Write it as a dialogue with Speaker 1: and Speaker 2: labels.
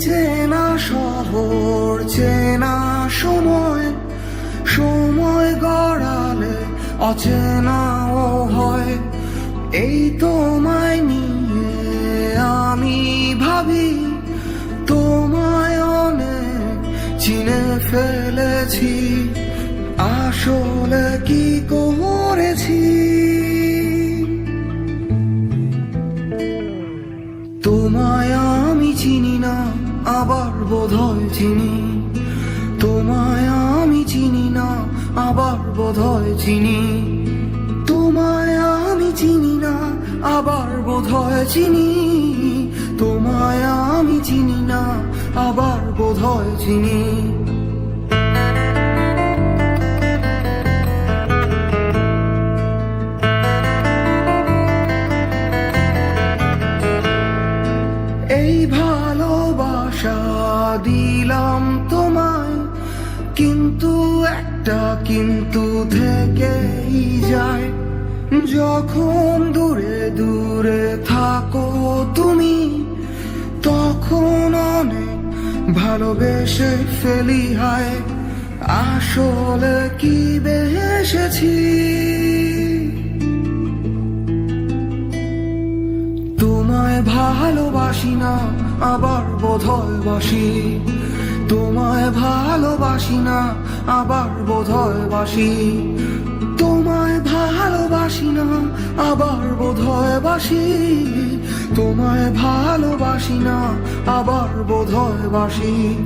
Speaker 1: চেনা শহর, চেনা সময় সময় গড়ালে অচেনাও হয়। এই তোমায় নিয়ে আমি ভাবি, তোমায় অনেক চিনে ফেলেছি। আসলে কি করেছি? তোমায় আমি চিনি না। আবার বোধহয় চিনি। তোমায় আমি চিনি না, আবার বোধহয় চিনি। তোমায় আমি চিনি না, আবার বোধয় চিনি। তোমায় আমি চিনি না, আবার বোধহয় চিনি। দিলাম তোমায়, কিন্তু একটা কিন্তু থেকেই যায়। যখন দূরে দূরে থাকো তুমি, তখন অনেক ভালোবেসে ফেলি হায়। আসলে কি বেসেছি? তোমায় ভালোবাসি না। আবার বোধয় বাসি। তোমায় ভালোবাসি না, আবার বোধয় বাসি। তোমায় ভালোবাসি না, আবার বোধয় বাসি। তোমায় ভালোবাসি না, আবার বোধয় বাসি।